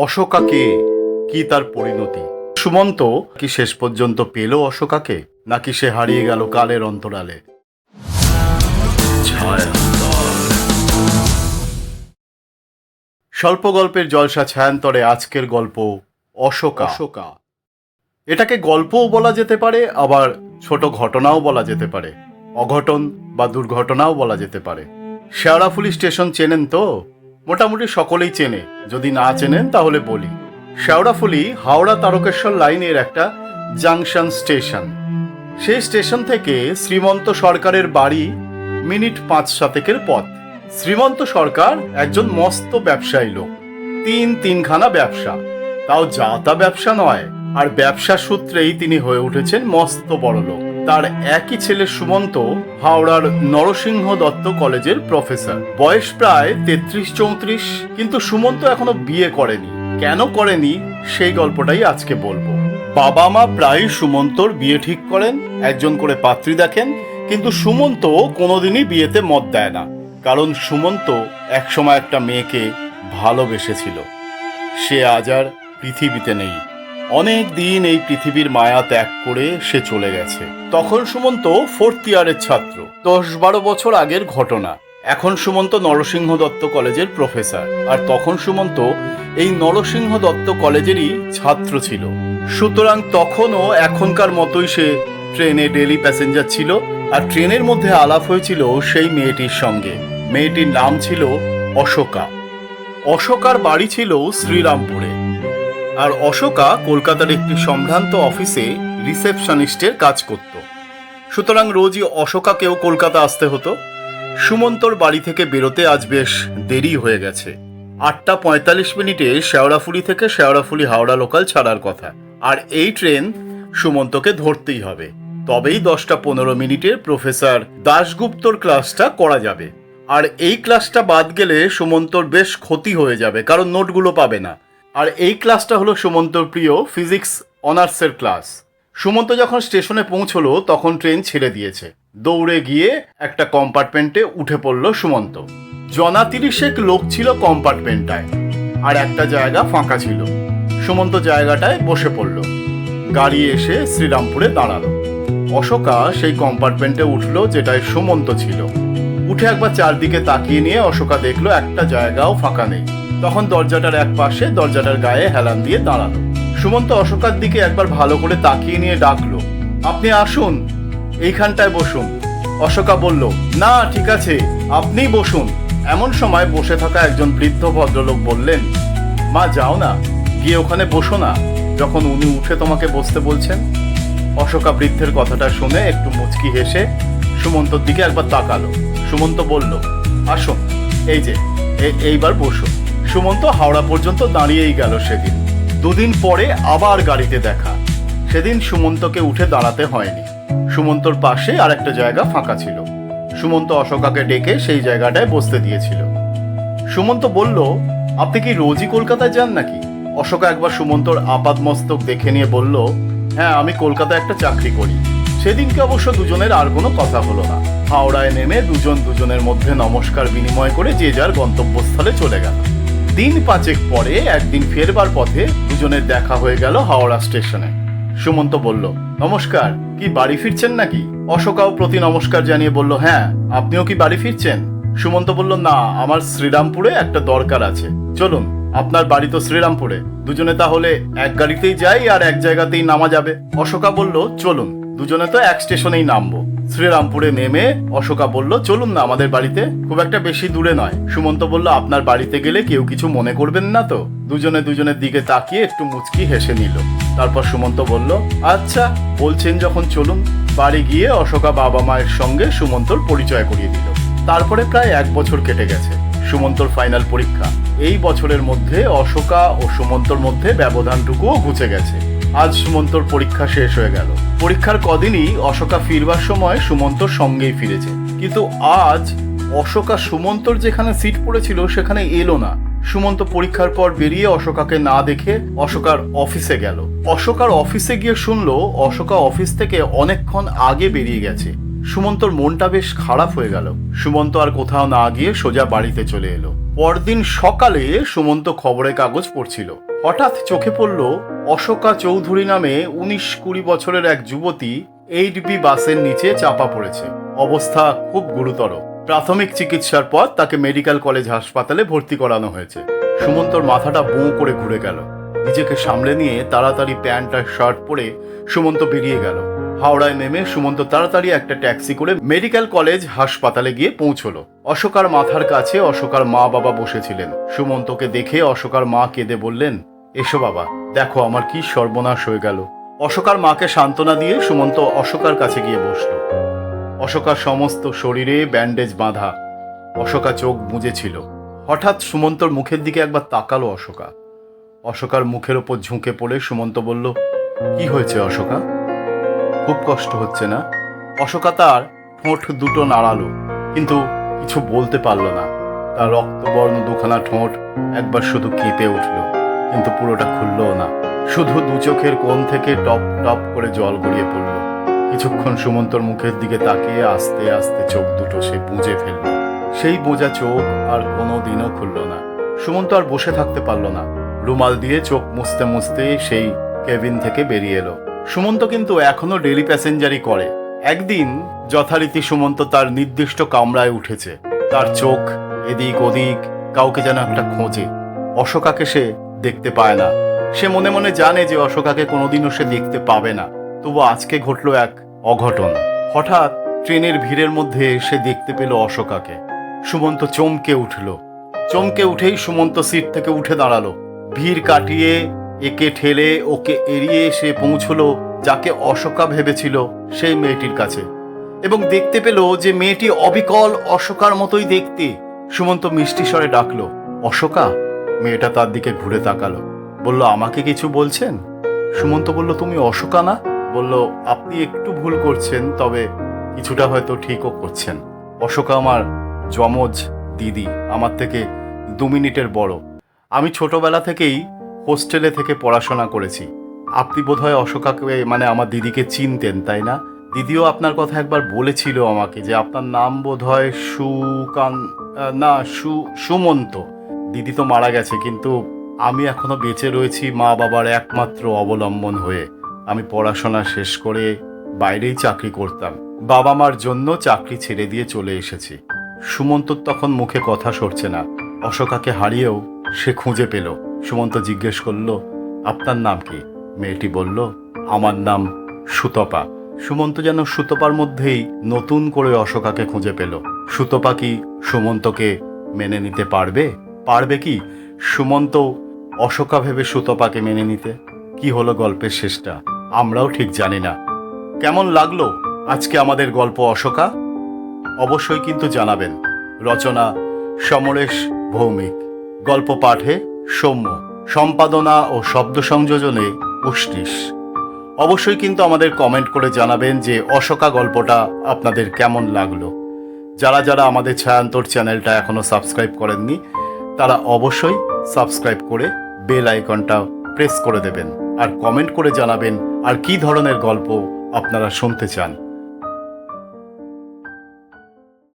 অশোকাকে কি তার পরিণতি? সুমন্ত কি শেষ পর্যন্ত পেল অশোকাকে নাকি সে হারিয়ে গেল কালের অন্তরালে? স্বল্প গল্পের জলসা ছায়ান্তরে আজকের গল্প অশোকা। অশোকা। এটাকে গল্পও বলা যেতে পারে আবার ছোট ঘটনাও বলা যেতে পারে। অঘটন বা দুর্ঘটনাও বলা যেতে পারে। শেওড়াফুলি স্টেশন চেনেন তো? মোটামুটি সকলেই চেনে। যদি না চেনেন, তাহলে বলি। শেওড়াফুলি হাওড়া তারকেশ্বর লাইনের একটা জাংশন স্টেশন। সেই স্টেশন থেকে শ্রীমন্ত সরকারের বাড়ি মিনিট পাঁচ শতেকের পথ। শ্রীমন্ত সরকার একজন মস্ত ব্যবসায়ী লোক। তিন তিনখানা ব্যবসা। তাও যা তা ব্যবসা নয়, আর ব্যবসা সূত্রেই তিনি হয়ে উঠেছেন মস্ত বড় লোক। তার একই ছেলে সুমন্ত হাওড়ার নরসিংহ দত্ত কলেজের প্রফেসর। বয়স প্রায় তেত্রিশ চৌত্রিশ, কিন্তু সুমন্ত এখনও বিয়ে করেনি। কেন করেনি, সেই গল্পটাই আজকে বলব। বাবা মা প্রায় সুমন্তর বিয়ে ঠিক করেন, একজন করে পাত্রী দেখেন, কিন্তু সুমন্ত কোনোদিনই বিয়েতে মত দেয় না। কারণ সুমন্ত একসময় একটা মেয়েকে ভালোবেসেছিল। সে আজ আর পৃথিবীতে নেই। অনেক দিন এই পৃথিবীর মায়া ত্যাগ করে সে চলে গেছে। তখন সুমন্ত ফোর্থ ইয়ারের ছাত্র। দশ বারো বছর আগের ঘটনা। এখন সুমন্ত নরসিংহ দত্ত কলেজের প্রফেসর আর তখন সুমন্ত এই নরসিংহ দত্ত কলেজেরই ছাত্র ছিল। সুতরাং তখনও এখনকার মতোই সে ট্রেনে ডেলি প্যাসেঞ্জার ছিল। আর ট্রেনের মধ্যে আলাপ হয়েছিল সেই মেয়েটির সঙ্গে। মেয়েটির নাম ছিল অশোকা। অশোকার বাড়ি ছিল শ্রীরামপুরে। আর অশোকা কলকাতার একটি সম্ভ্রান্ত অফিসে রিসেপশনিস্টের কাজ করত। সুতরাং রোজই অশোকাকেও কলকাতা আসতে হতো। সুমন্তর বাড়ি থেকে বেরোতে আজ বেশ দেরি হয়ে গেছে। আটটা পঁয়তাল্লিশ মিনিটে শেওড়াফুলি থেকে শেওড়াফুলি হাওড়া লোকাল ছাড়ার কথা। আর এই ট্রেন সুমন্তকে ধরতেই হবে। তবেই দশটা পনেরো মিনিটের প্রফেসর দাশগুপ্তর ক্লাসটা করা যাবে। আর এই ক্লাসটা বাদ গেলে সুমন্তর বেশ ক্ষতি হয়ে যাবে, কারণ নোটগুলো পাবে না। আর এই ক্লাসটা হলো সুমন্তর প্রিয় ফিজিক্স অনার্সের ক্লাস। সুমন্ত যখন স্টেশনে পৌঁছলো, তখন ট্রেন ছেড়ে দিয়েছে। দৌড়ে গিয়ে একটা কম্পার্টমেন্টে উঠে পড়ল সুমন্ত। জনা তিরিশেক লোক ছিল কম্পার্টমেন্টটায়, আর একটা জায়গা ফাঁকা ছিল। সুমন্ত জায়গাটায় বসে পড়ল। গাড়ি এসে শ্রীরামপুরে দাঁড়াল। অশোকা সেই কম্পার্টমেন্টে উঠল যেটায় সুমন্ত ছিল। উঠে একবার চারদিকে তাকিয়ে নিয়ে অশোকা দেখল একটা জায়গাও ফাঁকা নেই। তখন দরজাটার এক পাশে দরজাটার গায়ে হেলান দিয়ে দাঁড়াল। সুমন্ত অশোকার দিকে একবার ভালো করে তাকিয়ে নিয়ে ডাকলো, আপনি আসুন, এইখানটায় বসুন। অশোকা বলল, না, ঠিক আছে আপনি বসুন। এমন সময় বসে থাকা একজন বৃদ্ধ ভদ্রলোক বললেন, মা, যাও না, গিয়ে ওখানে বসো না, যখন উনি উঠে তোমাকে বসতে বলছেন। অশোকা বৃদ্ধের কথাটা শুনে একটু মুচকি হেসে সুমন্তর দিকে একবার তাকালো। সুমন্ত বলল, আসুন, এই যে এইবার বসো সুমন্ত হাওড়া পর্যন্ত দাঁড়িয়েই গেল সেদিন। দুদিন পরে আবার গাড়িতে দেখা। সেদিন সুমন্তকে উঠে দাঁড়াতে হয়নি। সুমন্তর পাশে আর একটা জায়গা ফাঁকা ছিল। সুমন্ত অশোকাকে ডেকে সেই জায়গাটায় বসতে দিয়েছিল। সুমন্ত বলল, আপনি কি রোজই কলকাতায় যান নাকি? অশোকা একবার সুমন্তর আপাদ মস্তক দেখে নিয়ে বলল হ্যাঁ আমি কলকাতায় একটা চাকরি করি। সেদিনকে অবশ্য দুজনের আর কোনো কথা হলো না। হাওড়ায় নেমে দুজন দুজনের মধ্যে নমস্কার বিনিময় করে যে যার গন্তব্যস্থলে চলে গেল। দিন পাঁচেক পরে একদিন ফেরবার পথে দুজনের দেখা হয়ে গেল হাওড়া স্টেশনে। সুমন্ত বলল, নমস্কার, কি বাড়ি ফিরছেন নাকি? অশোকাও প্রতি নমস্কার জানিয়ে বলল হ্যাঁ আপনিও কি বাড়ি ফিরছেন? সুমন্ত বলল, না, আমার শ্রীরামপুরে একটা দরকার আছে। চলুন, আপনার বাড়ি তো শ্রীরামপুরে। দুজনে তাহলে এক গাড়িতেই যাই আর এক জায়গাতেই নামা যাবে। অশোকা বলল, চলুন, দুজনে তো এক স্টেশনেই নামবো। শ্রীরামপুরে নেমে অশোকা বলল, চলুন না আমাদের বাড়িতে। খুব একটা বেশি দূরে নয়। সুমন্ত বলল, আপনার বাড়িতে গেলে কেউ কিছু মনে করবেন না তো? দুজনে দুজনের দিকে তাকিয়ে একটু মুচকি হেসে নিল। তারপর সুমন্ত বলল আচ্ছা বলছেন যখন চলুন। বাড়ি গিয়ে অশোকা বাবা মায়ের সঙ্গে সুমন্তর পরিচয় করিয়ে দিল। তারপরে প্রায় এক বছর কেটে গেছে সুমন্তর ফাইনাল পরীক্ষা। এই বছরের মধ্যে অশোকা ও সুমন্তর মধ্যে ব্যবধানটুকুও ঘুচে গেছে। আজ সুমন্তর পরীক্ষা শেষ হয়ে গেল। পরীক্ষার কদিনই অশোকা ফিরবার সময় সুমন্তর সঙ্গেই ফিরেছে। কিন্তু আজ অশোকা সুমন্তর যেখানে সিট পড়েছিল সেখানে এলো না। সুমন্ত পরীক্ষার পর বেরিয়ে অশোকাকে না দেখে অশোকার অফিসে গেল। অশোকার অফিসে গিয়ে শুনলো অশোকা অফিস থেকে অনেকক্ষণ আগে বেরিয়ে গেছে। সুমন্তর মনটা বেশ খারাপ হয়ে গেল। সুমন্ত আর কোথাও না গিয়ে সোজা বাড়িতে চলে এলো। পরদিন সকালে সুমন্ত খবরের কাগজ পড়ছিল। হঠাৎ চোখে পড়ল অশোকা চৌধুরী নামে উনিশ কুড়ি বছরের এক যুবতী এইট বি বাসের নিচে চাপা পড়েছে। অবস্থা খুব গুরুতর। প্রাথমিক চিকিৎসার পর তাকে মেডিকেল কলেজ হাসপাতালে ভর্তি করানো হয়েছে। সুমন্তর মাথাটা বোঁ করে ঘুরে গেল। নিজেকে সামলে নিয়ে তাড়াতাড়ি প্যান্ট আর শার্ট পরে সুমন্ত বেরিয়ে গেল। হাওড়ায় নেমে সুমন্ত তাড়াতাড়ি একটা ট্যাক্সি করে মেডিকেল কলেজ হাসপাতালে গিয়ে পৌঁছলো। অশোকার মাথার কাছে অশোকার মা বাবা বসেছিলেন। সুমন্তকে দেখে অশোকার মা কেঁদে বললেন এসো বাবা, দেখো আমার কি সর্বনাশ হয়ে গেল। অশোকার মাকে সান্ত্বনা দিয়ে সুমন্ত অশোকার কাছে গিয়ে বসল। অশোকার সমস্ত শরীরে ব্যান্ডেজ বাঁধা। অশোকা চোখ বুঝেছিল হঠাৎ সুমন্তর মুখের দিকে একবার তাকালো অশোকা। অশোকার মুখের ওপর ঝুঁকে পড়ে সুমন্ত বলল, কি হয়েছে অশোকা? খুব কষ্ট হচ্ছে না? অশোকা তার ঠোঁট দুটো নাড়ালো, কিন্তু কিছু বলতে পারল না। তার রক্তবর্ণ দুখানা ঠোঁট একবার শুধু কেঁপে উঠল। কিন্তু পুরোটা খুললও না। শুধু দু চোখের কোণ থেকে টপ টপ করে জল গড়িয়ে পড়ল। কিছুক্ষণ সুমন্তর মুখের দিকে তাকিয়ে আস্তে আস্তে চোখ দুটো সে বুঝে ফেলল। সেই বোঝা চোখ আর কোনো দিনও খুলল না। সুমন্ত আর বসে থাকতে পারল না। রুমাল দিয়ে চোখ মুছতে মুছতে সেই কেবিন থেকে বেরিয়ে এলো। সুমন্ত কিন্তু এখনও ডেলি প্যাসেঞ্জারই করে। একদিন যথারীতি সুমন্ত তার নির্দিষ্ট কামরায় উঠেছে। তার চোখ এদিক ওদিক কাউকে যেন একটা খোঁজে। অশোকাকে সে দেখতে পায় না। সে মনে মনে জানে যে অশোকাকে কোনোদিনও সে দেখতে পাবে না। তবু আজকে ঘটলো এক অঘটন। হঠাৎ ট্রেনের ভিড়ের মধ্যে সে দেখতে পেল অশোকাকে। সুমন্ত চমকে উঠল। চমকে উঠেই সুমন্ত সিট থেকে উঠে দাঁড়াল। ভিড় কাটিয়ে একে ঠেলে ওকে এড়িয়ে সে পৌঁছলো যাকে অশোকা ভেবেছিল সেই মেয়েটির কাছে। এবং দেখতে পেল যে মেয়েটি অবিকল অশোকার মতোই দেখতে। সুমন্ত মিষ্টি স্বরে ডাকলো, অশোকা মেয়েটা তার দিকে ঘুরে তাকালো। বলল, আমাকে কিছু বলছেন? সুমন্ত বলল, তুমি অশোকা না বলল, আপনি একটু ভুল করছেন, তবে কিছুটা হয়তো ঠিকও করছেন। অশোকা আমার যমজ দিদি, আমার থেকে দু মিনিটের বড়। আমি ছোটবেলা থেকেই হোস্টেলে থেকে পড়াশোনা করেছি। আপনি বোধহয় অশোকাকে মানে আমার দিদিকে চিনতেন, তাই না? দিদিও আপনার কথা একবার বলেছিল আমাকে যে আপনার নাম বোধহয় সুকান না, সু, সুমন্ত। দিদি তো মারা গেছে, কিন্তু আমি এখনও বেঁচে রয়েছি মা বাবার একমাত্র অবলম্বন হয়ে। আমি পড়াশোনা শেষ করে বাইরেই চাকরি করতাম। বাবা মার জন্য চাকরি ছেড়ে দিয়ে চলে এসেছি। সুমন্তর তখন মুখে কথা সরছে না। অশোকাকে হারিয়েও সে খুঁজে পেল। সুমন্ত জিজ্ঞেস করল, আপনার নাম কি? মেয়েটি বলল, আমার নাম সুতপা। সুমন্ত যেন সুতপার মধ্যেই নতুন করে অশোকাকে খুঁজে পেল। সুতপা কি সুমন্তকে মেনে নিতে পারবে? পারবে কি সুমন্ত অশোকা ভেবে সুতপাকে মেনে নিতে? কি হলো গল্পের শেষটা? আমরাও ঠিক জানি না। কেমন লাগল আজকে আমাদের গল্প অশোকা? অবশ্যই কিন্তু জানাবেন। রচনা সমরেশ ভৌমিক। গল্প পাঠে সৌম্য। সম্পাদনা ও শব্দ সংযোজনে উষ্টিস অবশ্যই কিন্তু আমাদের কমেন্ট করে জানাবেন যে অশোকা গল্পটা আপনাদের কেমন লাগল। যারা যারা আমাদের ছায়ান্তর চ্যানেলটা এখনও সাবস্ক্রাইব করেননি তারা অবশ্যই সাবস্ক্রাইব করে বেল আইকনটা প্রেস করে দেবেন আর কমেন্ট করে জানাবেন আর কি ধরনের গল্প আপনারা শুনতে চান।